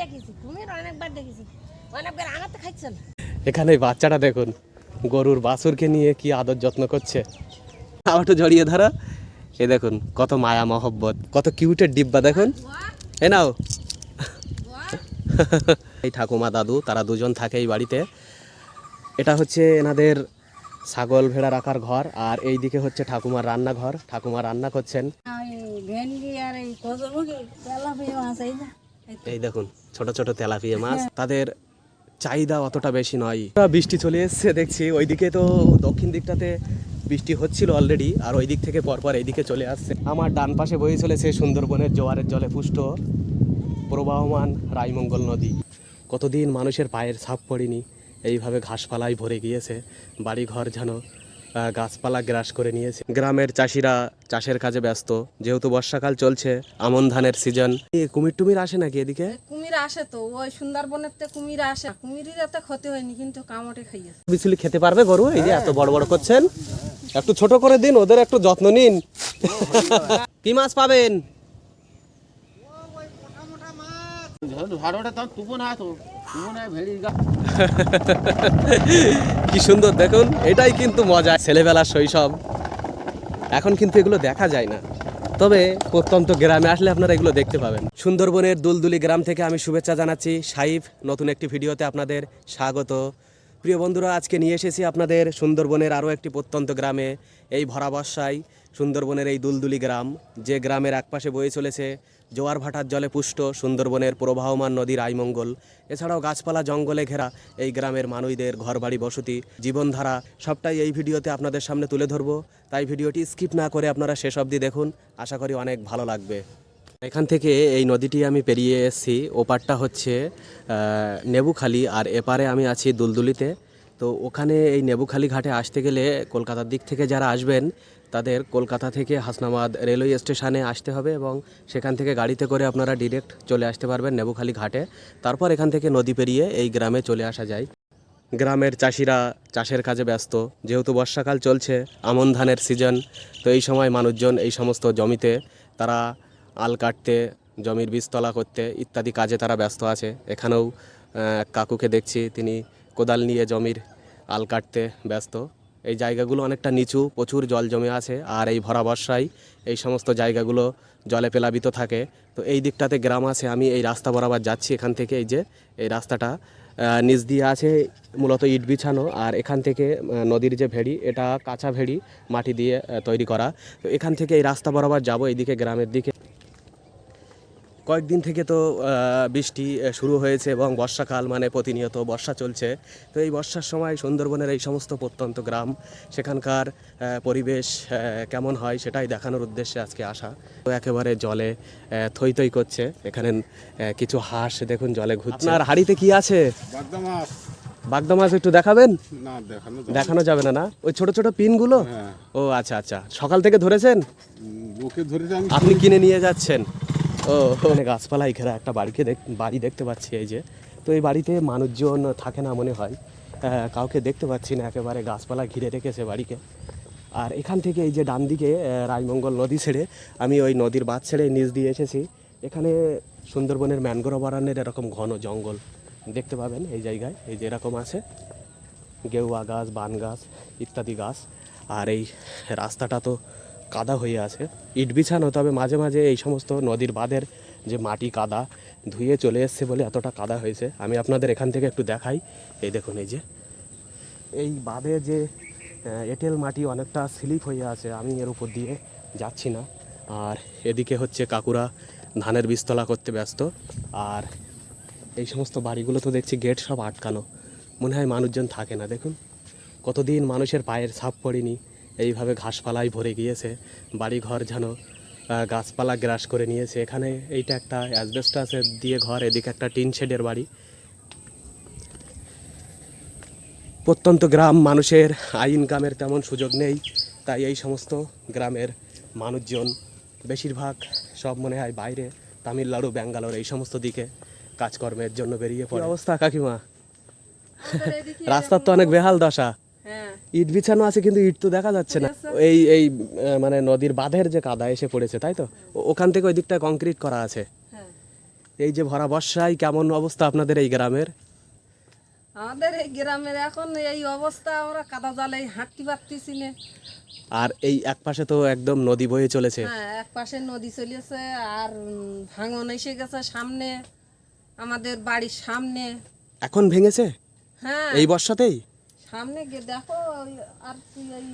দেখেছি কুমির অনেকবার দেখেছি। অনেকবার আনাতে খাইছে না? এখানে বাচ্চাটা দেখুন গরুর বাছুরকে নিয়ে কি আদর যত্ন করছে। আবার একটু জড়িয়ে ধরা। এ দেখুন কত মায়া মহব্বত কত কিউটের ডিব্বা দেখুন। এ নাও। এই ঠাকুমা দাদু তারা দুজন থাকে এই বাড়িতে। এটা হচ্ছে এনাদের ছাগল ভেড়া রাখার ঘর আর এই দিকে হচ্ছে ঠাকুমার রান্নাঘর। ঠাকুমা রান্না করছেন। এই দেখুন ছোট ছোট তেলাপিয়া মাছ। তাদের চাহিদা অতটা বেশি নয়। বৃষ্টি চলে এসছে দেখছি। ওইদিকে তো দক্ষিণ দিকটাতে বৃষ্টি হচ্ছিল অলরেডি আর ওই দিক থেকে পরপর এইদিকে চলে আসছে। আমার ডান পাশে বয়ে চলেছে সুন্দরবনের জোয়ারের জলে পুষ্ট প্রবাহমান রায়মঙ্গল নদী। কতদিন মানুষের পায়ের ছাপ পড়েনি এইভাবে ঘাসপালায় ভরে গিয়েছে বাড়িঘর যেন গাছপালা গ্রাস করে নিয়েছে। গ্রামের চাষিরা চাষের কাজে ব্যস্ত। যেহেতু বর্ষাকাল চলছে আমন ধানের সিজন। কুমির টুমির আসে নাকি এদিকে? কুমির আসে তো ওই সুন্দরবনের তে কুমির আসে। কুমিরের এত ক্ষতি হয়নি কিন্তু কামড়ে খাইয়েছে। বিচুলি খেতে পারবে গরু? এই যে এত বড় বড় করছেন। একটু ছোট করে দিন ওদের একটু যত্ন নিন। কি মাছ পাবেন? তো না কি সুন্দর, দেখুন, এটাই কিন্তু মজা, ছেলেবেলার শৈশব। এখন কিন্তু এগুলো দেখা যায় না। তবে প্রত্যন্ত গ্রামে আসলে আপনারা এগুলো দেখতে পাবেন। সুন্দরবনের দুলদুলি গ্রাম থেকে আমি শুভেচ্ছা জানাচ্ছি। সাইফ, নতুন একটি ভিডিওতে আপনাদের স্বাগত। প্রিয় বন্ধুরা, আজকে নিয়ে এসেছি আপনাদের সুন্দরবনের আরও একটি প্রত্যন্ত গ্রামে, এই ভরা বর্ষায় সুন্দরবনের এই দুলদুলি গ্রাম। যে গ্রামের একপাশে বয়ে চলেছে জোয়ার ভাটার জলে পুষ্ট সুন্দরবনের প্রবাহমান নদীর আইমঙ্গল এছাড়াও গাছপালা জঙ্গলে ঘেরা এই গ্রামের মানুষদের ঘরবাড়ি বসতি, জীবনধারা, সবটাই এই ভিডিওতে আপনাদের সামনে তুলে ধরবো। তাই ভিডিওটি স্কিপ না করে আপনারা শেষ অবধি দেখুন। আশা করি অনেক ভালো লাগবে। এখান থেকে এই নদীটি আমি পেরিয়ে এসেছি। ওপারটা হচ্ছে নেবুখালি আর এপারে আমি আছি দুলদুলিতে। তো ওখানে এই নেবুখালি ঘাটে আসতে গেলে কলকাতার দিক থেকে যারা আসবেন তাদের কলকাতা থেকে হাসনাবাদ রেলওয়ে স্টেশনে আসতে হবে এবং সেখান থেকে গাড়িতে করে আপনারা ডিরেক্ট চলে আসতে পারবেন নেবুখালি ঘাটে। তারপর এখান থেকে নদী পেরিয়ে এই গ্রামে চলে আসা যায়। গ্রামের চাষিরা চাষের কাজে ব্যস্ত। যেহেতু বর্ষাকাল চলছে, আমন ধানের সিজন তো এই সময় মানুষজন এই সমস্ত জমিতে তারা আল কাটতে, জমির বীজতলা করতে ইত্যাদি কাজে তারা ব্যস্ত আছে। এখানেও কাকুকে দেখছি, তিনি কোদাল নিয়ে জমির আল কাটতে ব্যস্ত। এই জায়গাগুলো অনেকটা নিচু, প্রচুর জল জমে আছে আর এই ভরা বর্ষায় এই সমস্ত জায়গাগুলো জলে প্লাবিত থাকে। তো এই দিকটাতে গ্রাম আছে, আমি এই রাস্তা বরাবর যাচ্ছি এখান থেকে এই যে, এই রাস্তাটা। নিচ দিয়ে আছে মূলত ইট বিছানো আর এখান থেকে নদীর যে ভেড়ি, এটা কাঁচা ভেড়ি মাটি দিয়ে তৈরি করা। তো এখান থেকে এই রাস্তা বরাবর যাব, এইদিকে গ্রামের দিকে। কয়েকদিন থেকে তো বৃষ্টি শুরু হয়েছে এবং বর্ষাকাল মানে প্রতিনিয়ত বর্ষা চলছে। তো এই বর্ষার সময় সুন্দরবনের এই সমস্ত প্রত্যন্ত গ্রাম সেখানকার পরিবেশ কেমন হয় সেটাই দেখানোর উদ্দেশ্যে আজকে আসা। তো একেবারে জলে থই থই করছে। এখানে কিছু হাঁস দেখুন জলে ঘুরছে। আর হাড়িতে কি আছে? বাগদা মাছ একটু দেখাবেন? দেখানো দেখানো যাবে না না? ওই ছোট ছোট পিনগুলো? হ্যাঁ। ও আচ্ছা আচ্ছা। সকাল থেকে ধরেছেন? আপনি কিনে নিয়ে যাচ্ছেন? মানে গাছপালাই ঘেরা একটা বাড়িকে দেখ, বাড়ি দেখতে পাচ্ছি এই যে। তো এই বাড়িতে মানুষজন থাকে না মনে হয়। কাউকে দেখতে পাচ্ছি না, একেবারে গাছপালা ঘিরে রেখেছে বাড়িকে। আর এখান থেকে এই যে ডান দিকে রাজমঙ্গল নদী ছেড়ে আমি ওই নদীর বাঁধ ছেড়ে নিচ দিয়ে এসেছি। এখানে সুন্দরবনের ম্যানগ্রোভ অরণ্যের এরকম ঘন জঙ্গল দেখতে পাবেন এই জায়গায়। এই যে এরকম আছে। গেউয়া গাছ, বান গাছ ইত্যাদি গাছ। আর এই রাস্তাটা তো কাদা হয়ে আছে। ইট বিছানো, তবে মাঝে মাঝে এই সমস্ত নদীর বাঁধের যে মাটি কাদা ধুয়ে চলে এসছে বলে এতটা কাদা হয়েছে। আমি আপনাদের এখান থেকে একটু দেখাই। এই দেখুন, এই যে। এই বাঁধে যে এঁটেল মাটি অনেকটা স্লিপ হয়ে আছে, আমি এর উপর দিয়ে যাচ্ছি না। আর এদিকে হচ্ছে কাকুরা ধানের বীজতলা করতে ব্যস্ত। আর এই সমস্ত বাড়িগুলো তো দেখছি গেট সব আটকানো। মনে হয় মানুষজন থাকে না, দেখুন। কতদিন মানুষের পায়ের ছাপ পড়েনি। এইভাবে ঘাসপালায় ভরে গিয়েছে। বাড়িঘর যেন আহ, গাছপালা গ্রাস করে নিয়েছে। এখানে এইটা একটা অ্যাসবেস্টাসের দিয়ে ঘর এদিকে একটা টিন শেডের বাড়ি। প্রত্যন্ত গ্রাম মানুষের আই ইনকামের তেমন সুযোগ নেই। তাই এই সমস্ত গ্রামের মানুষজন বেশিরভাগ সব মনে হয় বাইরে তামিলনাড়ু ব্যাঙ্গালোর এই সমস্ত দিকে কাজকর্মের জন্য বেরিয়ে পড়ে। অবস্থা কাকিমা? রাস্তার তো অনেক বেহাল দশা। ইট বিছানো আছে কিন্তু ইট তো দেখা যাচ্ছে না। এই এই মানে নদীর বাঁধের যে কাদা এসে পড়েছে তাই তো? ওখান থেকে ওই দিকটা কংক্রিট করা আছে। হ্যাঁ। এই যে ভরা বর্ষায় কেমন অবস্থা আপনাদের এই গ্রামের? আমাদের এই গ্রামের এখন এই অবস্থা আমরা কাদা জলে হাঁটতে পারতেছি না। আর এই এক পাশে তো একদম নদী বয়ে চলেছে। হ্যাঁ এক পাশে নদী চলেছে আর ভাঙন এসে গেছে সামনে আমাদের বাড়ির সামনে। এখন ভেঙেছে? হ্যাঁ। এই বর্ষাতেই? সামনে গিয়ে দেখো আর তুই ওই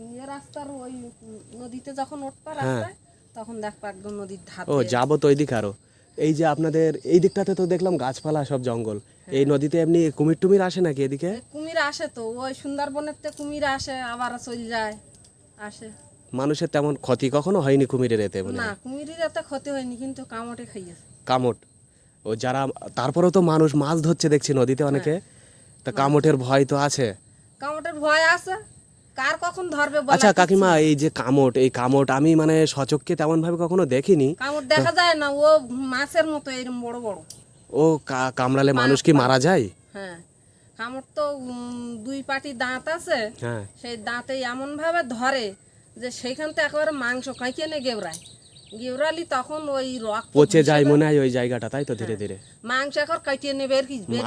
ইয়ে রাস্তার ওই নদীতে যখন উঠবা রাস্তায় তখন দেখবা একদম নদীর ধার ও যাব তো ওইদিকে আরও। এই যে আপনাদের এই দিকটাতে তো দেখলাম গাছপালা সব জঙ্গল। এই নদীতে এমনি কুমির টুমির আসে নাকি এদিকে? কুমির আসে তো ওই সুন্দরবনের তে কুমির আসে আবার চলে যায় আসে। মানুষের তেমন ক্ষতি কখনো হয়নি কুমিরের এতে না কুমিরের এতে ক্ষতি হয়নি কিন্তু কামড়ে খাইয়েছে। কামট ও যারা তারপরেও তো মানুষ মাছ ধরছে দেখছি নদীতে অনেকে। তা কামটের ভয় তো আছে? কামড়ের ভয় আছে। কার কখন ধরবে বলা আচ্ছা কাকিমা এই যে কামট এই কামট আমি মানে সচককে তেমন ভাবে কখনো দেখিনি। কামড় দেখা যায় না ও মাছের মতো এরকম বড় বড়। ও কামড়ালে মানুষ কি মারা যায়? হ্যাঁ কামড় তো দুই পাটি দাঁত আছে। হ্যাঁ। সেই দাঁতে এমন ভাবে ধরে যে সেইখান থেকে একেবারে মাংস কাঁকিয়ে নে গেবরায় গেবরালি তখন ওই রক্ত পচে যায় মনে হয় ওই জায়গাটা তাই তো ধীরে ধীরে। মাংস কাটিয়ে নেবে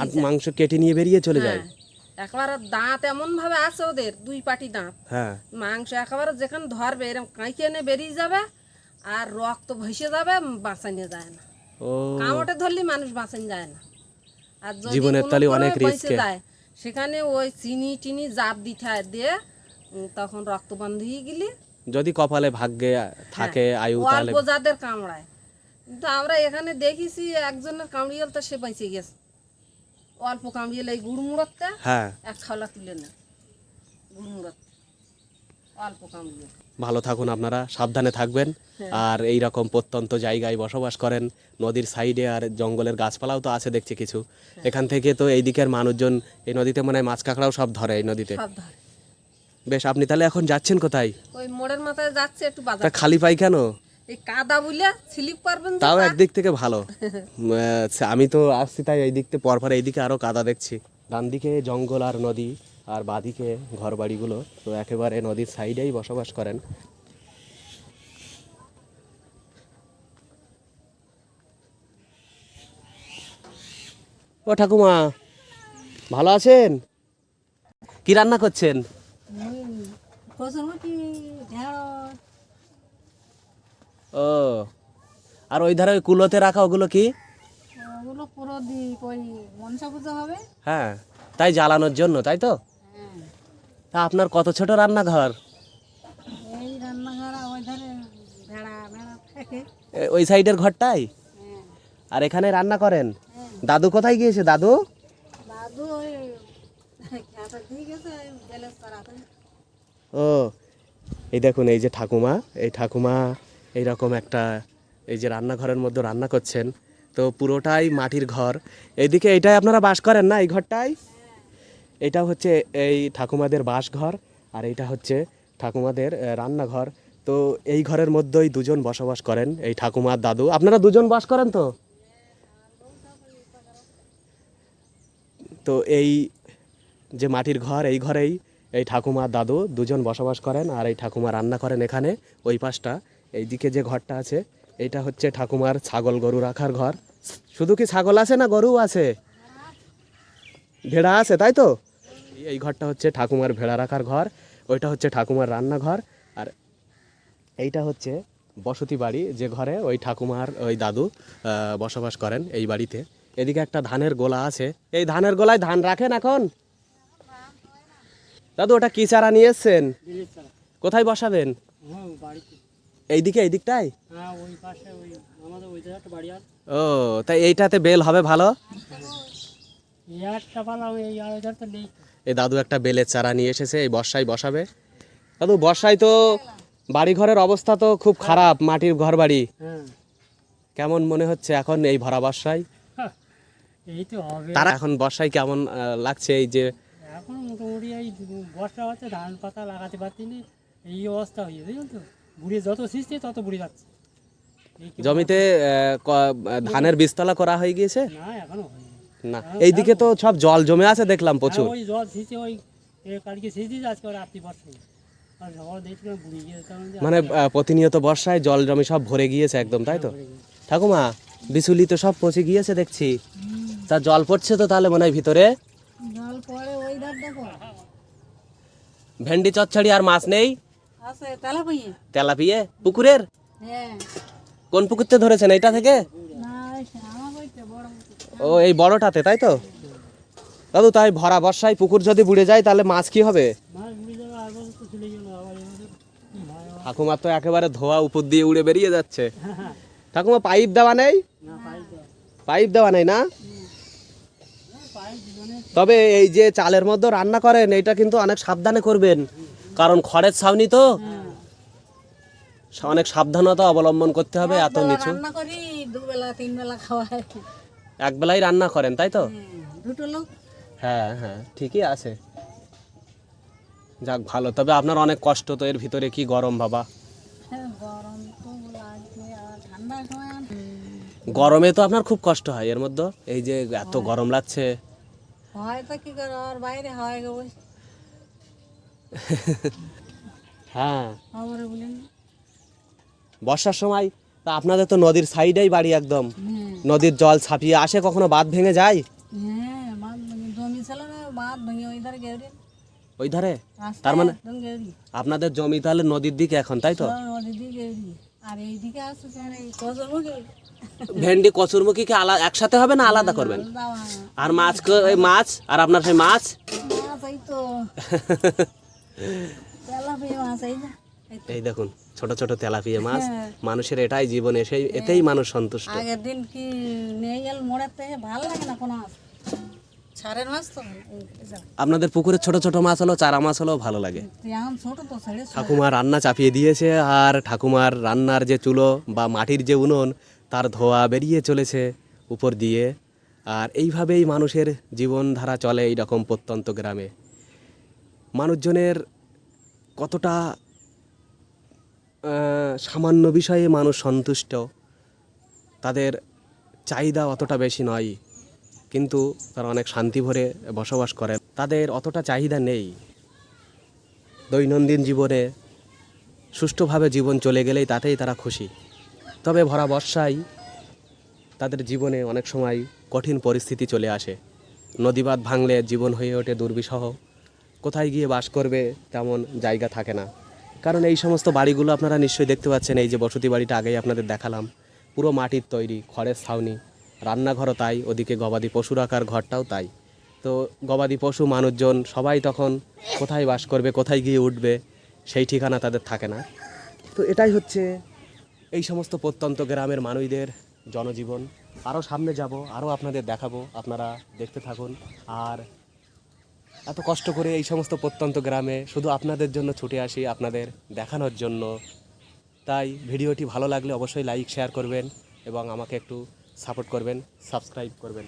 আর মাংস কেটে নিয়ে বেরিয়ে চলে যায়। হ্যাঁ। একবার দাঁত এমন ভাবে আছে ওদের দুই পাটি দাঁত। হ্যাঁ। মাংস একেবারে যেখানে ধরবে এরকম কাঁকিয়ে নে বেরিয়ে যাবে আর রক্ত ভেসে যাবে বাঁচানো যায় না। কামড়ে ধরলে মানুষ বাঁচানো যায় না। আর জীবনের করে অনেক রিস্কে। যায় সেখানে ওই চিনি টিনি জাপ দিতে হয় দিয়ে তখন রক্ত বন্ধ হয়ে গেলি যদি কপালে ভাগ্যে থাকে আয়ু তাহলে অল্প যাদের কামড়ায়। কিন্তু আমরা এখানে দেখেছি একজনের কামড়িয়ে তো সে বেঁচে গেছে। অল্প কামড়িয়ে এই গুড়মুড়তে হ্যাঁ। এক খাওয়া তুলে না গুড়মুড়তে অল্প কামড়িয়ে ভালো থাকুন আপনারা সাবধানে থাকবেন। হ্যাঁ। আর এই রকম প্রত্যন্ত জায়গায় বসবাস করেন নদীর সাইডে আর জঙ্গলের গাছপালাও তো আছে দেখছি কিছু। হ্যাঁ। এখান থেকে তো এই দিকের মানুষজন এই নদীতে মনে হয় মাছ কাঁকড়াও সব ধরে এই নদীতে। সব ধরে। বেশ আপনি তাহলে এখন যাচ্ছেন কোথায়? ওই মোড়ের মাথায় যাচ্ছে একটু তা খালি পাই কেন? এই কাদা স্লিপ পারবেন তাও একদিক থেকে ভালো। আমি তো আসছি তাই এই দিক থেকে পরপর এইদিকে আরও কাদা দেখছি। ডান দিকে জঙ্গল আর নদী আর বাদিকে ঘর বাড়িগুলো তো একেবারে নদীর সাইডেই বসবাস করেন। ও ঠাকুমা ভালো আছেন? কি রান্না করছেন? ঢেঁড়স ও আর ওই ধারে কুলোতে রাখা ওগুলো কি? ওগুলো পুরো দ্বীপ ওই মনসা পুজো হবে। হ্যাঁ তাই জ্বালানোর জন্য তাই তো? হ্যাঁ। তা আপনার কত ছোট রান্নাঘর? এই রান্নাঘর ওই ধারে ভেড়া ভেড়া থাকে। ওই সাইডের ঘরটাই? হ্যাঁ। আর এখানে রান্না করেন? দাদু কোথায় গিয়েছে দাদু? দাদু ওই গেছে ও, এই দেখুন, এই যে ঠাকুমা, এই ঠাকুমা এইরকম একটা, এই যে রান্নাঘরের মধ্যে রান্না করছেন। তো পুরোটাই মাটির ঘর। এইদিকে এটাই আপনারা বাস করেন না এই ঘরটাই? এটা হচ্ছে এই ঠাকুমাদের বাসঘর আর এইটা হচ্ছে ঠাকুমাদের রান্নাঘর। তো এই ঘরের মধ্যেই দুজন বসবাস করেন, এই ঠাকুমার দাদু। আপনারা দুজন বাস করেন তো? তো এই যে মাটির ঘর, এই ঘরেই এই ঠাকুমা দাদু দুজন বসবাস করেন আর এই ঠাকুমা রান্না করেন এখানে, ওই পাশটা। এইদিকে যে ঘরটা আছে, এইটা হচ্ছে ঠাকুমার ছাগল গরু রাখার ঘর। শুধু কি ছাগল আছে না গরু আছে? ভেড়া আছে, তাই তো? এই ঘরটা হচ্ছে ঠাকুমার ভেড়া রাখার ঘর, ওইটা হচ্ছে ঠাকুমার রান্নাঘর। আর এইটা হচ্ছে বসতি বাড়ি যে ঘরে ওই ঠাকুমার, ওই দাদু বসবাস করেন এই বাড়িতে। এদিকে একটা ধানের গোলা আছে। এই ধানের গোলায় ধান রাখেন এখন? দাদু ওটা কি চারা নিয়ে এসছেন? কোথায় বসাবেন? হ্যাঁ এইদিকে এই দিকটাই হ্যাঁ ওই পাশে ওই আমাদের ওই জায়গাটা বাড়ি আছে ও তাই এইটাতে বেল হবে ভালো? এই দাদু একটা বেলের চারা নিয়ে এসেছে এই বর্ষায় বসাবে। দাদু বর্ষায় তো বাড়ি ঘরের অবস্থা তো খুব খারাপ মাটির ঘর বাড়ি হ্যাঁ কেমন মনে হচ্ছে এখন এই ভরা বর্ষায়? এই তো তারা এখন বর্ষায় কেমন লাগছে এই যে এখন মোটামুটি এই বর্ষা হচ্ছে ধান পাতা লাগাতে পারছি না এই অবস্থা হয়ে বুঝলেন তো? বুড়ি যত সৃষ্টি তত বুড়ি যাচ্ছে। জমিতে ধানের বীজতলা করা হয়ে গিয়েছে? না এখনও হয়নি। না এইদিকে তো সব জল জমে আছে দেখলাম প্রচুর। ওই জল সৃষ্টি ওই কালকে সৃষ্টি আজকে ওর আপনি বর্ষা মানে প্রতিনিয়ত বর্ষায় জল জমে সব ভরে গিয়েছে একদম তাই তো? ঠাকুমা বিচুলি তো সব পচে গিয়েছে দেখছি। তা জল পড়ছে তো তাহলে মনে হয় ভিতরে? জল পড়ে ভেন্ডি চচ্চড়ি আর মাছ নেই? তেলাপিয়ে। পুকুরের? হ্যাঁ। কোন পুকুরতে ধরেছেন এইটা থেকে। ও এই বড়টাতে তাই তো? দাদু তাই ভরা বর্ষায় পুকুর যদি বুড়ে যায় তাহলে মাছ কি হবে? বছর তো একেবারে ধোয়া উপর দিয়ে উড়ে বেরিয়ে যাচ্ছে। ঠাকুমা পাইপ দেওয়া নেই? পাইপ দেওয়া। নেই না। তবে এই যে চালের মধ্যে রান্না করেন এটা কিন্তু অনেক সাবধানে করবেন। কারণ খড়ের ছাউনি তো। অনেক সাবধানতা অবলম্বন করতে হবে এত নিচু। এক বেলাই রান্না করেন তাই তো? হ্যাঁ, হ্যাঁ হ্যাঁ ঠিকই আছে। যাক ভালো। তবে আপনার অনেক কষ্ট তো এর ভিতরে কি গরম বাবা? হ্যাঁ, গরমে তো আপনার খুব কষ্ট হয় এর মধ্যে। এই যে এত গরম লাগছে। হয় তো কি করে? আর বাইরে হয় গো হ্যাঁ। খবরে বলেন। বর্ষার সময় তা আপনাদের তো নদীর সাইডেই বাড়ি একদম। হ্যাঁ। নদীর জল ছাপিয়ে আসে কখনো বাঁধ ভেঙে যায়? হ্যাঁ বাঁধ ভেঙে জমি ছিল না বাঁধ ভেঙে ওই ধারে গেউরি ওই ধারে? তার মানে আপনাদের জমি তাহলে নদীর দিকে এখন তাই তো? আর এইদিকে আসছে কজমুখে ভেন্ডি কচুরমুখী কি আলাদা একসাথে হবে না আলাদা করবেন? আর মাছ মাছ আর আপনার সেই মাছ? এই দেখুন ছোট ছোট তেলাপিয়া মাছ। হ্যাঁ। মানুষের এটাই জীবনে সেই এতেই মানুষ সন্তুষ্ট। আগের দিন কি নিয়ে গেল থেকে ভালো লাগে না কোনো মাছ। আপনাদের পুকুরে ছোট ছোট মাছ হলো চারা মাছ হলেও ভালো লাগে। তুই এখন ছোট তো ছেড়ে। ঠাকুমা রান্না চাপিয়ে দিয়েছে আর ঠাকুমার রান্নার যে চুলো বা মাটির যে উনুন তার ধোয়া বেরিয়ে চলেছে উপর দিয়ে। আর এইভাবেই মানুষের জীবনধারা চলে এই রকম প্রত্যন্ত গ্রামে। মানুষজনের কতটা সামান্য বিষয়ে মানুষ সন্তুষ্ট, তাদের চাহিদা অতটা বেশি নয়। কিন্তু তারা অনেক শান্তি ভরে বসবাস করে। তাদের অতটা চাহিদা নেই। দৈনন্দিন জীবনে সুষ্ঠুভাবে জীবন চলে গেলেই তাতেই তারা খুশি। তবে ভরা বর্ষায় তাদের জীবনে অনেক সময় কঠিন পরিস্থিতি চলে আসে। নদীবাদ ভাঙলে জীবন হয়ে ওঠে দুর্বিষহ। কোথায় গিয়ে বাস করবে তেমন জায়গা থাকে না। কারণ এই সমস্ত বাড়িগুলো আপনারা নিশ্চয়ই দেখতে পাচ্ছেন, এই যে বসতি বাড়িটা আগেই আপনাদের দেখালাম। পুরো মাটির তৈরি, খড়ের ছাউনি। রান্নাঘরও তাই, ওদিকে গবাদি পশু রাখার ঘরটাও তাই। তো গবাদি পশু, মানুষজন সবাই তখন কোথায় বাস করবে, কোথায় গিয়ে উঠবে, সেই ঠিকানা তাদের থাকে না। তো এটাই হচ্ছে এই সমস্ত প্রত্যন্ত গ্রামের মানুষদের জনজীবন আরও সামনে যাব আরও আপনাদের দেখাবো, আপনারা দেখতে থাকুন। আর এত কষ্ট করে এই সমস্ত প্রত্যন্ত গ্রামে শুধু আপনাদের জন্য ছুটে আসি, আপনাদের দেখানোর জন্য। তাই ভিডিওটি ভালো লাগলে অবশ্যই লাইক, শেয়ার করবেন এবং আমাকে একটু সাপোর্ট করবেন, সাবস্ক্রাইব করবেন।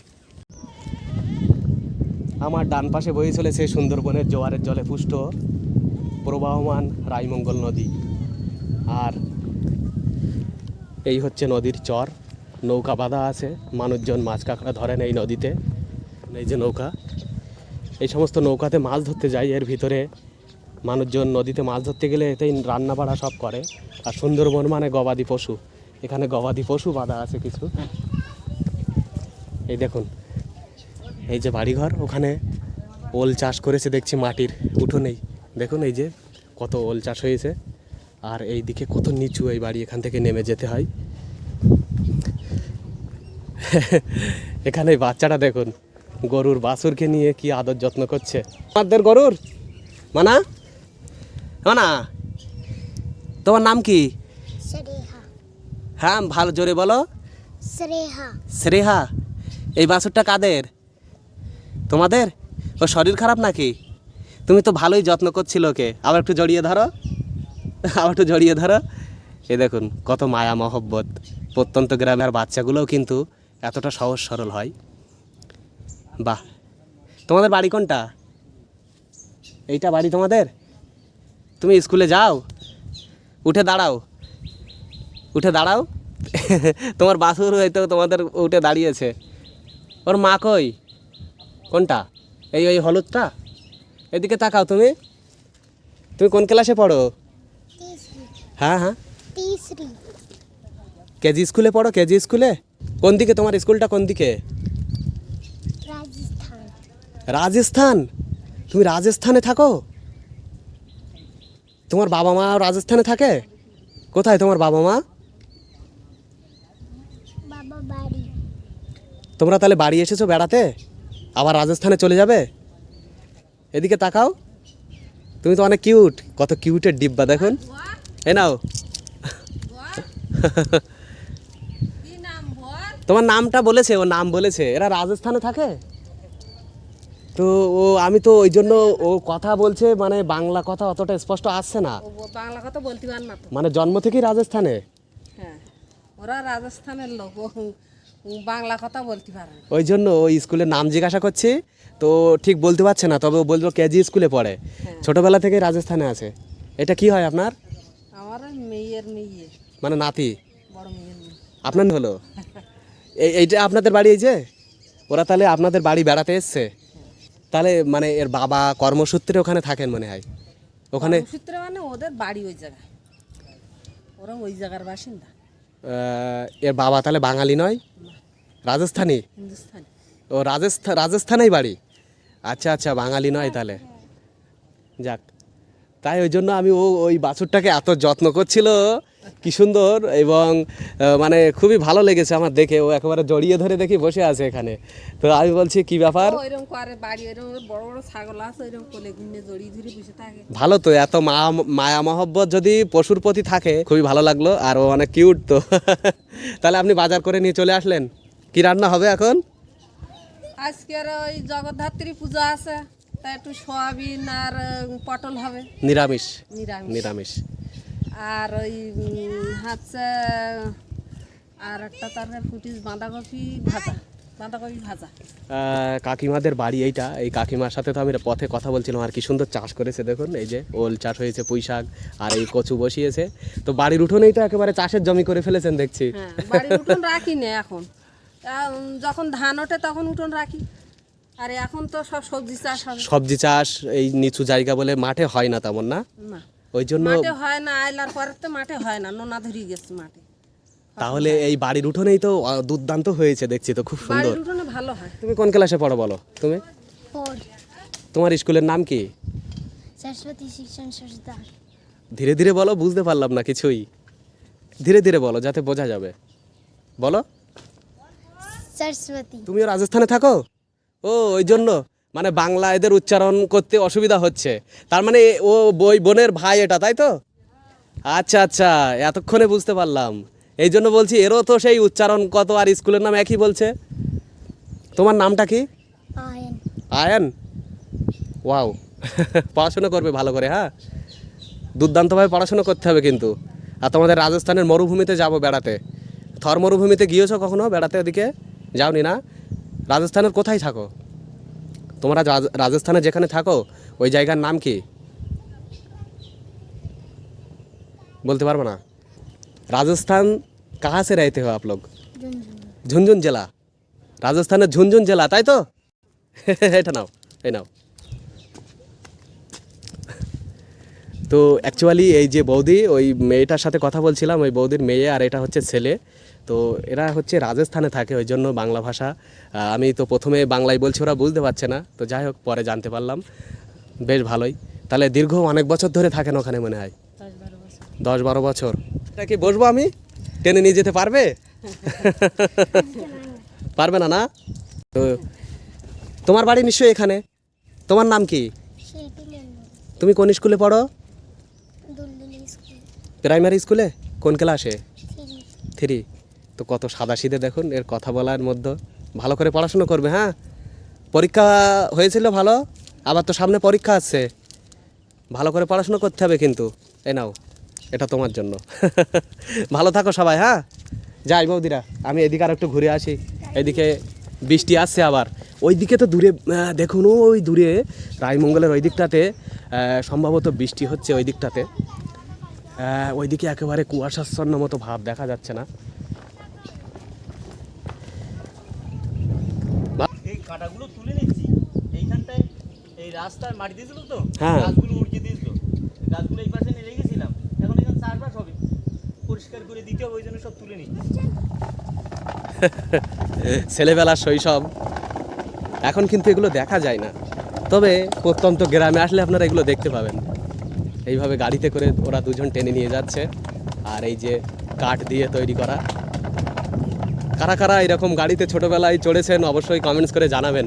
আমার ডান পাশে বয়ে চলেছে সুন্দরবনের জোয়ারের জলে পুষ্ট প্রবাহমান রাইমঙ্গল নদী। আর এই হচ্ছে নদীর চর। নৌকা বাঁধা আছে। মানুষজন মাছ কাঁকড়া ধরেন এই নদীতে। এই যে নৌকা। এই সমস্ত নৌকাতে মাছ ধরতে যায় এর ভিতরে মানুষজন নদীতে মাছ ধরতে গেলে এতেই রান্না বাড়া সব করে। আর সুন্দরবন মানে গবাদি পশু। এখানে গবাদি পশু বাঁধা আছে কিছু। এই দেখুন। এই যে বাড়িঘর, ওখানে ওল চাষ করেছে দেখছি মাটির। উঠোনেই। দেখুন এই যে কত ওল চাষ হয়েছে। আর এই দিকে কত নিচু এই বাড়ি এখান থেকে নেমে যেতে হয়। এখানে বাচ্চাটা দেখুন গরুর বাছুরকে নিয়ে কি আদর যত্ন করছে। আমাদের গরুর? মানা? মানা? তোমার নাম কি? হ্যাঁ ভালো জোরে বলো। শ্রেহা। শ্রেহা? এই বাছুরটা কাদের? তোমাদের? ও শরীর খারাপ নাকি? তুমি তো ভালোই যত্ন করছিল ওকে। আবার একটু জড়িয়ে ধরো। আমারও জড়িয়ে ধরো। এ দেখুন, কত মায়া, মহব্বত। প্রত্যন্ত গ্রামের বাচ্চাগুলোও কিন্তু এতটা সহজ সরল হয়। বাহ। তোমাদের বাড়ি কোনটা? এইটা বাড়ি তোমাদের? তুমি স্কুলে যাও। উঠে দাঁড়াও। উঠে দাঁড়াও। তোমার বাসুর হয়তো তোমাদের উঠে দাঁড়িয়েছে। ওর মা কই? কোনটা? এই, ওই হলুদটা? এদিকে তাকাও তুমি। তুমি কোন ক্লাসে পড়ো? হ্যাঁ হ্যাঁ। কেজি স্কুলে পড়ো কেজি স্কুলে? কোন দিকে? তোমার স্কুলটা কোন দিকে? রাজস্থান। তুমি রাজস্থানে থাকো? তোমার বাবা মা রাজস্থানে থাকে? কোথায় তোমার বাবা মা? তোমরা তাহলে বাড়ি এসেছ বেড়াতে? আবার রাজস্থানে চলে যাবে? এদিকে তাকাও। তুমি তো অনেক কিউট কত কিউটের ডিব্বা দেখুন। এ নাও। তোমার নামটা বলেছে ও নাম বলেছে। এরা রাজস্থানে থাকে? তো ও আমি তো ওই জন্য ও কথা বলছে মানে বাংলা কথা অতটা স্পষ্ট আসছে না। বাংলা কথা বলতে পার না মানে জন্ম থেকেই রাজস্থানে? হ্যাঁ। ওরা রাজস্থানের লোক বাংলা কথা বলতে পারে ওই জন্য ওই স্কুলের নাম জিজ্ঞাসা করছি তো ঠিক বলতে পারছে না তবে ও বলব কেজি স্কুলে পড়ে। ছোটবেলা থেকে রাজস্থানে আছে। এটা কি হয় আপনার? মেয়ের মেয়ে। মানে নাতি? বড় মেয়ের আপনার হলো? এই এইটা আপনাদের বাড়ি এই যে? ওরা তাহলে আপনাদের বাড়ি বেড়াতে এসছে? তাহলে মানে এর বাবা কর্মসূত্রে ওখানে থাকেন মনে হয়? ওখানে সূত্রে মানে ওদের বাড়ি ওই জায়গায়। ওরা ওই জায়গার বাসিন্দা। আহ, এর বাবা তাহলে বাঙালি নয়? রাজস্থানী? ও রাজস্থান রাজস্থানেই বাড়ি? আচ্ছা আচ্ছা বাঙালি নয় তাহলে। যাক। তাই ওই জন্য আমি ও ওই বাছুরটাকে এত যত্ন করছিল। কি সুন্দর এবং মানে খুবই ভালো লেগেছে আমার দেখে। ও একেবারে জড়িয়ে ধরে দেখি বসে আছে এখানে। তো আমি বলছি কি ব্যাপার? ভালো তো এত মা মায়া মহব্বত যদি পশুর প্রতি থাকে খুবই ভালো লাগল আর ও অনেক কিউট তো। তাহলে আপনি বাজার করে নিয়ে চলে আসলেন। কি রান্না হবে এখন? আজকের ওই জগদ্ধাত্রী পূজা আছে। তা একটু সয়াবিন আর পটল হবে। নিরামিষ। নিরামিষ। আর ওই হচ্ছে আর একটা তরকারি ফুটিস বাঁধাকপি ভাজা বাঁধাকপি ভাজা। কাকিমাদের বাড়ি এইটা। এই কাকিমার সাথে তো আমি পথে কথা বলছিলাম আর কি সুন্দর চাষ করেছে দেখুন এই যে ওল চাষ হয়েছে পুঁই শাক আর এই কচু বসিয়েছে। তো বাড়ির উঠোনেই তো একেবারে চাষের জমি করে ফেলেছেন দেখছি। হ্যাঁ বাড়ির উঠোন রাখি না এখন। যখন ধান ওঠে তখন উঠোন রাখি। আরে এখন তো সব সবজি চাষ সবজি চাষ এই নিচু জায়গা বলে মাঠে হয় না তেমন না? ওই জন্য মাঠে হয় না আইলার পরে তো মাঠে হয় না নোনা গেছে মাঠে। তাহলে এই বাড়ির উঠোনেই তো দুর্দান্ত হয়েছে দেখছি তো খুব সুন্দর। বাড়ির উঠোনে ভালো হয়। তুমি কোন ক্লাসে পড়ো বলো তুমি? তোমার স্কুলের নাম কি? সরস্বতী শিক্ষণ সরদার ধীরে ধীরে বলো বুঝতে পারলাম না কিছুই। ধীরে ধীরে বলো যাতে বোঝা যাবে। বলো। সরস্বতী। তুমিও রাজস্থানে থাকো? ও ওই জন্য মানে বাংলা এদের উচ্চারণ করতে অসুবিধা হচ্ছে। তার মানে ও বই বোনের ভাই এটা তাই তো? আচ্ছা আচ্ছা এতক্ষণে বুঝতে পারলাম। এই জন্য বলছি এরও তো সেই উচ্চারণ কত আর স্কুলের নাম একই বলছে? তোমার নামটা কি? আয়ান। ওয়াও পড়াশোনা করবে ভালো করে হ্যাঁ? দুর্দান্তভাবে পড়াশোনা করতে হবে কিন্তু। আর তোমাদের রাজস্থানের মরুভূমিতে যাব বেড়াতে। থর মরুভূমিতে গিয়েছো কখনো বেড়াতে ওদিকে যাওনি না? রাজস্থানের কোথায় থাকো? তোমরা রাজস্থানে যেখানে থাকো, ওই জায়গার নাম কি? বলতে পারব না? রাজস্থান কাহা সে রাইতে হো আপলোক ঝুনঝুন জেলা। রাজস্থানের ঝুনঝুন জেলা, তাই তো? এটা নাও, এই নাও। তো অ্যাকচুয়ালি এই যে বৌদি, ওই মেয়েটার সাথে কথা বলছিলাম, ওই বৌদির মেয়ে আর এটা হচ্ছে ছেলে। তো এরা হচ্ছে রাজস্থানে থাকে ওই জন্য বাংলা ভাষা। আমি তো প্রথমে বাংলায় বলছি ওরা বুঝতে পারছে না। তো যাই হোক পরে জানতে পারলাম। বেশ ভালোই। তাহলে দীর্ঘ অনেক বছর ধরে থাকেন ওখানে মনে হয়? দশ বারো বছর। এটা কি বসবো আমি? টেনে নিয়ে যেতে পারবে? পারবে না না? তো তোমার বাড়ি নিশ্চয়ই এখানে। তোমার নাম কি? তুমি কোন স্কুলে পড়ো? প্রাইমারি স্কুলে? কোন ক্লাসে? থ্রি। তো কত সাদা সিধে দেখুন, এর কথা বলার মধ্যে। ভালো করে পড়াশুনো করবে হ্যাঁ? পরীক্ষা হয়েছিল ভালো, আবার তো সামনে পরীক্ষা আছে। ভালো করে পড়াশুনো করতে হবে কিন্তু। এ নাও, এটা তোমার জন্য। ভালো থাকো সবাই হ্যাঁ? যাই বৌদিরা, আমি এদিকে আর একটু ঘুরে আসি। এদিকে বৃষ্টি আসছে আবার। ওই দিকে তো দূরে দেখুন, ওই দূরে, রায়মঙ্গলের ওই দিকটাতে সম্ভবত বৃষ্টি হচ্ছে ওই দিকটাতে ওইদিকে একেবারে কুয়াশাচ্ছন্ন মতো ভাব দেখা যাচ্ছে না এই কাঁটাগুলো তুলে নিচ্ছি। এইখানটায় এই রাস্তার মাটি দিয়েছিল তো? হ্যাঁ। গাছগুলো উড়িয়ে দিয়েছিল। গাছগুলো এই পাশে নিয়ে রেখেছিলাম এখন এখানে চারপাশ হবে। পরিষ্কার করে দিতে হবে ওই জন্য সব তুলে নিচ্ছি। ছেলেবেলার শৈশব। এখন কিন্তু এগুলো দেখা যায় না। তবে প্রত্যন্ত গ্রামে আসলে আপনারা এগুলো দেখতে পাবেন। এইভাবে গাড়িতে করে ওরা দুজন টেনে নিয়ে যাচ্ছে। আর এই যে কাঠ দিয়ে তৈরি করা। কারা কারা এরকম গাড়িতে ছোটবেলায় চড়েছেন অবশ্যই কমেন্টস করে জানাবেন।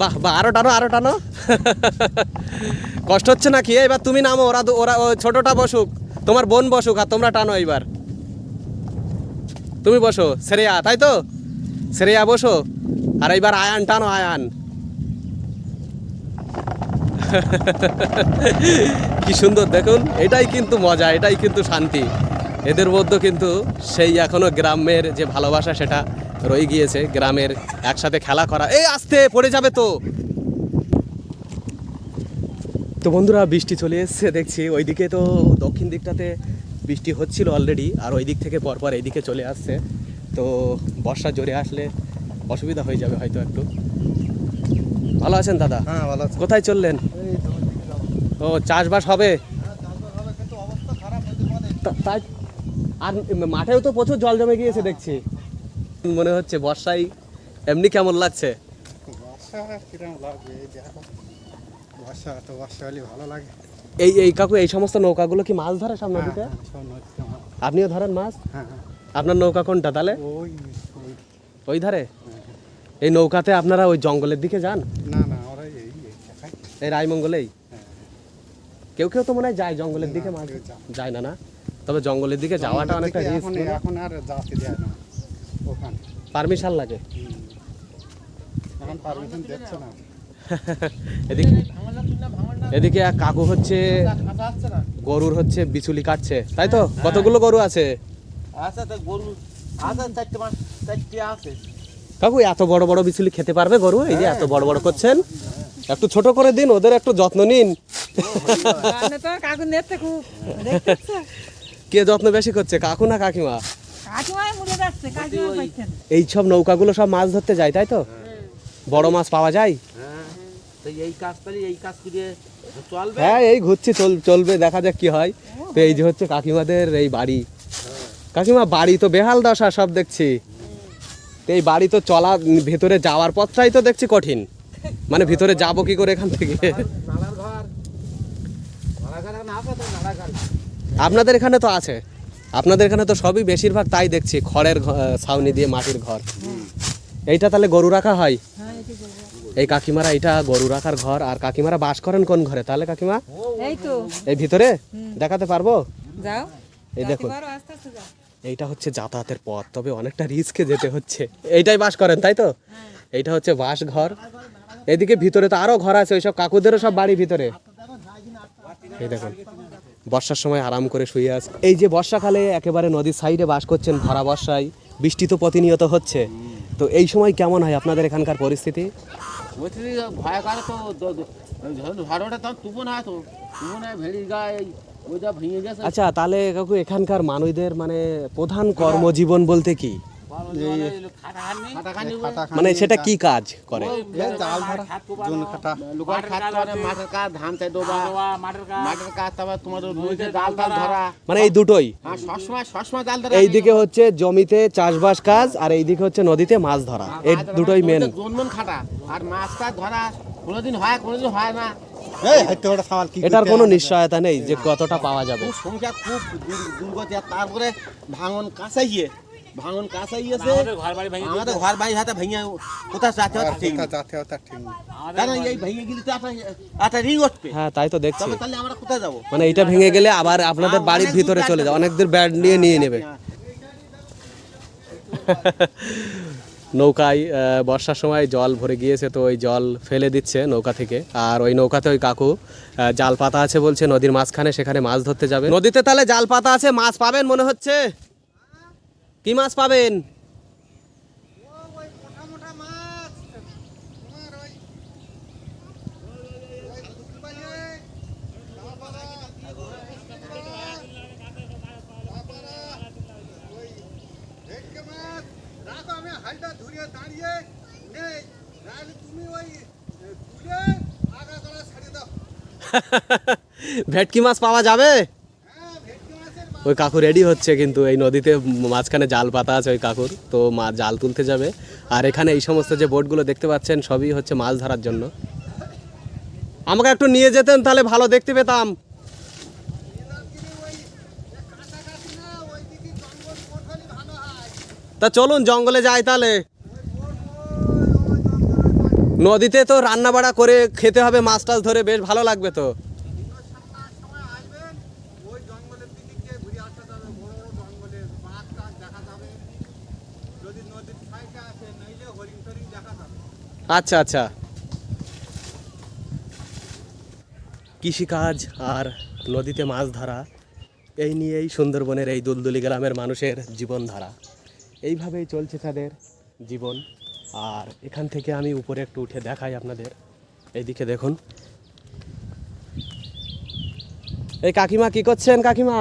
বাহ বাহ, আরও টানো আরও টানো। কষ্ট হচ্ছে নাকি? এবার তুমি নামো, ওরা ওরা ছোটটা বসুক, তোমার বোন বসুক আর তোমরা টানো এইবার। তুমি বসো শ্রেয়া তাই তো? শ্রেয়া বসো। আর এইবার আয়ান, টানো আয়ান। কি সুন্দর দেখুন এটাই কিন্তু মজা এটাই কিন্তু শান্তি। এদের মধ্যে কিন্তু সেই এখনও গ্রামের যে ভালোবাসা সেটা রয়ে গিয়েছে গ্রামের একসাথে খেলা করা। এই আস্তে পড়ে যাবে তো। তো বন্ধুরা বৃষ্টি চলে এসছে দেখছি ওইদিকে তো দক্ষিণ দিকটাতে বৃষ্টি হচ্ছিল অলরেডি আর ওই দিক থেকে পরপর এইদিকে চলে আসছে। তো বর্ষা জোরে আসলে অসুবিধা হয়ে যাবে হয়তো একটু। ভালো আছেন দাদা? হ্যাঁ ভালো আছে। কোথায় চললেন? ও চাষবাস হবে? তাই আর মাঠেও তো প্রচুর জল জমে গিয়েছে দেখছি। মনে হচ্ছে বর্ষায় এমনি কেমন লাগছে? এই এই কাকু এই সমস্ত নৌকাগুলো কি মাছ ধরে সব হ্যাঁ, নদীতে? হ্যাঁ। আপনিও ধরেন মাছ? হ্যাঁ। আপনার নৌকা কোনটা তাহলে? ওই ধারে? এই নৌকাতে আপনারা ওই জঙ্গলের দিকে যান? না না ওরা এই রায়মঙ্গলেই। কেউ কেউ তো মনে হয় যায় জঙ্গলের দিকে মাছ যায় না। না তবে জঙ্গলের দিকে যাওয়াটা অনেকটা রিস্ক এখন আর যাতে দেয় না ওখানে। পারমিশন লাগে? এখন পারমিশন দিচ্ছে না। এদিকে এদিকে কাকু হচ্ছে গরুর হচ্ছে বিচুলি কাটছে। তাই তো? কতগুলো গরু আছে? আচ্ছা তা গরু। আছে। কাকু এত বড় বড় বিচুলি খেতে পারবে গরু? এই যে এত বড় বড় করছেন? একটু ছোট করে দিন ওদের একটু যত্ন নিন। তো কাকু নেতে খুব দেখতেছে কে যত্ন বেশি করছে কাকু না কাকিমা? এই সব নৌকাগুলো সব মাছ ধরতে যায় তাই তো? বড় মাছ পাওয়া যায়? হ্যাঁ এই হ্যাঁ এই ঘুরছি চল চলবে দেখা যাক কি হয়। তো এই যে হচ্ছে কাকিমাদের এই বাড়ি। কাকিমা বাড়ি তো বেহাল দশা সব দেখছি। তো এই বাড়ি তো চলা ভেতরে যাওয়ার পথটাই তো দেখছি কঠিন। মানে ভিতরে যাব কি করে এখান থেকে? আপনাদের এখানে তো আছে। আপনাদের এখানে তো সবই বেশিরভাগ তাই দেখছি খড়ের ছাউনি দিয়ে মাটির ঘর। এইটা তাহলে গরু রাখা হয়? এই কাকিমারা এটা গরু রাখার ঘর। আর কাকিমারা বাস করেন কোন ঘরে? তাহলে কাকিমা? এই তো এই ভিতরে? দেখাতে পারব? যাও। এই যাও। এইটা হচ্ছে যাতায়াতের পথ তবে অনেকটা রিস্কে যেতে হচ্ছে। এইটাই বাস করেন তাই তো? এইটা হচ্ছে বাস ঘর। এদিকে ভিতরে তো আরও ঘর আছে ওইসব কাকুদেরও সব বাড়ি ভিতরে। এই দেখুন বর্ষার সময় আরাম করে শুয়ে আছে এই যে বর্ষাকালে একেবারে নদীর সাইডে বাস করছেন ভরা বর্ষায় বৃষ্টি তো প্রতিনিয়ত হচ্ছে। তো এই সময় কেমন হয় আপনাদের এখানকার পরিস্থিতি? আচ্ছা তাহলে কাকু এখানকার মানুষদের মানে প্রধান কর্মজীবন বলতে কি? মানে সেটা কি কাজ করে? জাল ধরা জোন খাটা। লোকের খাট করে মাঠের কাজ ধান চাই ডোবা মাঠের কাজ। তারপর তোমার নদীতে জাল টাল ধরা। মানে এই দুটোই? হ্যাঁ সবসময় সবসময় জাল ধরা। এইদিকে হচ্ছে জমিতে চাষবাস কাজ আর এইদিকে হচ্ছে নদীতে মাছ ধরা। এই দুটোই মেন খাটা। আর মাছটা ধরা কোনোদিন হয় কোনোদিন হয় না। এই এটার কোনো নিশ্চয়তা নেই যে কতটা পাওয়া যাবে। সংখ্যা খুব দুর- দুর্গতি তারপরে ভাঙন কাঁচাইয়ে ভাঙন ঘর বাড়ি আমাদের ঘর বাড়ি হাতে ভেঙে কোথায় যাচ্ছে আর হচ্ছে ঠিক। যাতে কারণ এই ভেঙে গেলে তো একটা একটা রিং উঠবে। হ্যাঁ তাই তো দেখছি। তবে তাহলে আমরা কোথায় যাব? মানে এটা ভেঙে গেলে আবার আপনাদের হ্যাঁ, বাড়ির ভিতরে চলে যাবে। অনেকদের নিয়ে নিয়ে নেবে। নৌকায় আহ, বর্ষার সময় জল ভরে গিয়েছে তো ওই জল ফেলে দিচ্ছে নৌকা থেকে। আর ওই নৌকাতে ওই কাকু আহ, জাল পাতা আছে বলছে নদীর মাঝখানে সেখানে মাছ ধরতে যাবে। নদীতে তাহলে জাল পাতা আছে মাছ পাবেন মনে হচ্ছে? কি মাছ পাবেন? ভেটকি মাছ পাওয়া যাবে? ওই কাকু রেডি হচ্ছে কিন্তু এই নদীতে মাঝখানে জাল পাতা আছে ওই কাকুর, তো মা জাল তুলতে যাবে। আর এখানে এই সমস্ত যে বোটগুলো দেখতে পাচ্ছেন, সবই হচ্ছে মাছ ধরার জন্য। আমাকে একটু নিয়ে যেতেন, তাহলে ভালো দেখতে পেতাম। তা চলুন, জঙ্গলে যাই তাহলে। নদীতে তো রান্না বাড়া করে খেতে হবে, মাছ টাছ ধরে, বেশ ভালো লাগবে তো ওই জঙ্গলের দিকে গিয়ে ঘুরে আসা যাবে বড় বড় জঙ্গলে বাঘ টাঘ দেখা যাবে যদি নদীর সাইডে আসে নইলে হরিণ টরিণ দেখা যাবে আচ্ছা আচ্ছা। কৃষিকাজ আর নদীতে মাছ ধরা, এই নিয়েই সুন্দরবনের এই দুলদুলি গ্রামের মানুষের জীবনধারা। এইভাবেই চলছে তাদের জীবন। আর এখান থেকে আমি উপরে একটু উঠে দেখাই আপনাদের। এইদিকে দেখুন। এই কাকিমা কি করছেন কাকিমা?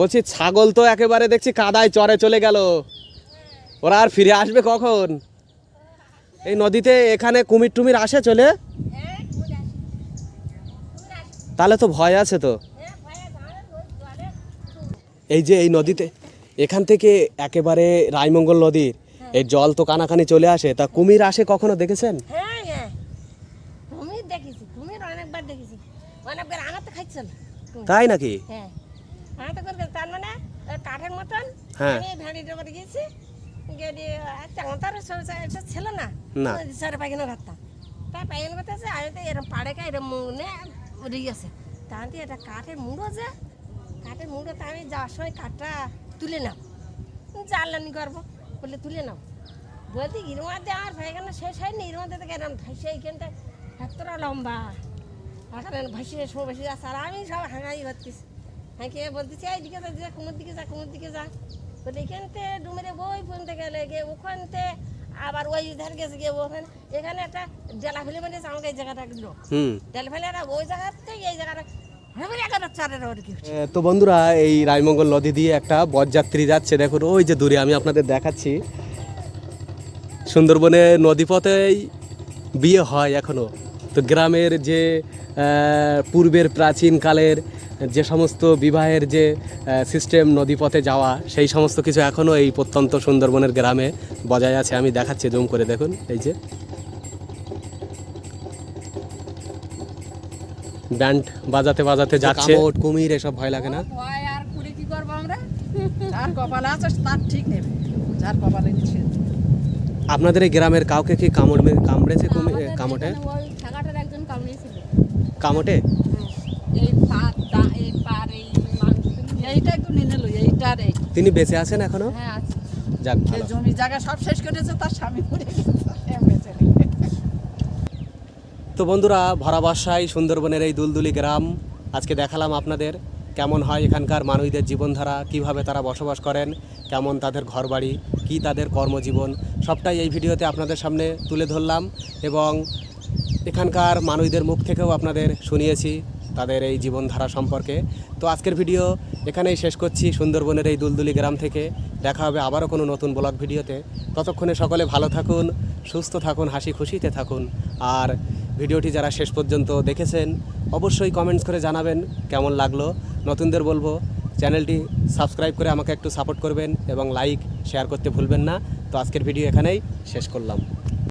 বলছি, ছাগল তো একেবারে দেখছি কাদায় চরে চলে গেল। ওরা আর ফিরে আসবে কখন? এই নদীতে এখানে কুমির টুমির আসে চলে? তাহলে তো ভয় আছে তো। এই যে এই নদীতে এখান থেকে একেবারে রায়মঙ্গল নদীর এই জল তো কানাকানি চলে আসে। তা কুমির আসে কখনো দেখেছেন? হ্যাঁ হ্যাঁ। তাই নাকি? হ্যাঁ। তার মানে ওই কাঠের মতন হ্যাঁ। আমি এটা ছিল না। না। সারে পায়খানা করতাম পায়খানা করতেছে তো মুনে তাহলে এটা কাঠের মুড়ো যে। কাঠের মুড়ো তা আমি যাওয়ার সময় কাঠটা তুলে নাও। জ্বালানি করব বলে তুলে নাও। বলতে এর মধ্যে আমার পায়খানা শেষ হয়নি এর মধ্যে থেকে এরকম ভাসে এইখানটা এতটা লম্বা। এখানে যাচ্ছে আর আমি সব হাঁকাই বলতেছি এইদিকে যা কুমোর দিকে যা কুমোর দিকে যা। বলে এখানতে ডুমেরে গেলে গিয়ে ওখানতে আবার ওই ধার গেছে গিয়ে ওখানে এখানে একটা জেলা ফেলে মানে আমাকে এই জায়গাটা দিল জেলা ফেলে ওই জায়গাতে এই জায়গাটা তো বন্ধুরা এই রায়মঙ্গল নদী দিয়ে একটা বরযাত্রী যাচ্ছে। দেখুন ওই যে দূরে আমি আপনাদের দেখাচ্ছি। সুন্দরবনে নদীপথেই বিয়ে হয় এখনও। তো গ্রামের যে পূর্বের প্রাচীনকালের যে সমস্ত বিবাহের যে সিস্টেম নদীপথে যাওয়া সেই সমস্ত কিছু এখনও এই প্রত্যন্ত সুন্দরবনের গ্রামে বজায় আছে। আমি দেখাচ্ছি জুম করে দেখুন। এই যে। ব্যান্ড বাজাতে বাজাতে যাচ্ছে। কুমির এসব ভয় লাগে না? ভয় আর করে কি করব আমরা? যার কপালে আছে তার ঠিক নেবে। যার কপালে নিচ্ছে। আপনাদের এই গ্রামের কাউকে কি কামড় কামড়েছে কুমির এ, কামড়ে ওই থাকাটার একজন কামড়িয়েছিল। কামড়ে এই পাত দা এই পার এই মাংস এইটা একটু নিয়ে নিল এইটার এই তিনি বেঁচে আছেন এখনও? হ্যাঁ আছে। যাক জমি জায়গা সব শেষ করেছে তার স্বামী মরে। তো বন্ধুরা ভরা বর্ষায় সুন্দরবনের এই দুলদুলি গ্রাম আজকে দেখালাম আপনাদের কেমন হয় এখানকার মানুষদের জীবনধারা কীভাবে তারা বসবাস করেন কেমন তাদের ঘরবাড়ি কি তাদের কর্মজীবন সবটাই এই ভিডিওতে আপনাদের সামনে তুলে ধরলাম এবং এখানকার মানুষদের মুখ থেকেও আপনাদের শুনিয়েছি। তাদের এই জীবনধারা সম্পর্কে। তো আজকের ভিডিও এখানেই শেষ করছি। সুন্দরবনের এই দুলদুলি গ্রাম থেকে দেখা হবে আবারও কোনো নতুন ব্লগ ভিডিওতে। ততক্ষণে সকলে ভালো থাকুন, সুস্থ থাকুন, হাসি খুশিতে থাকুন। আর ভিডিওটি যারা শেষ পর্যন্ত দেখেছেন, অবশ্যই কমেন্টস করে জানাবেন কেমন লাগল। নতুনদের বলব, চ্যানেলটি সাবস্ক্রাইব করে আমাকে একটু সাপোর্ট করবেন এবং লাইক শেয়ার করতে ভুলবেন না। তো আজকের ভিডিও এখানেই শেষ করলাম।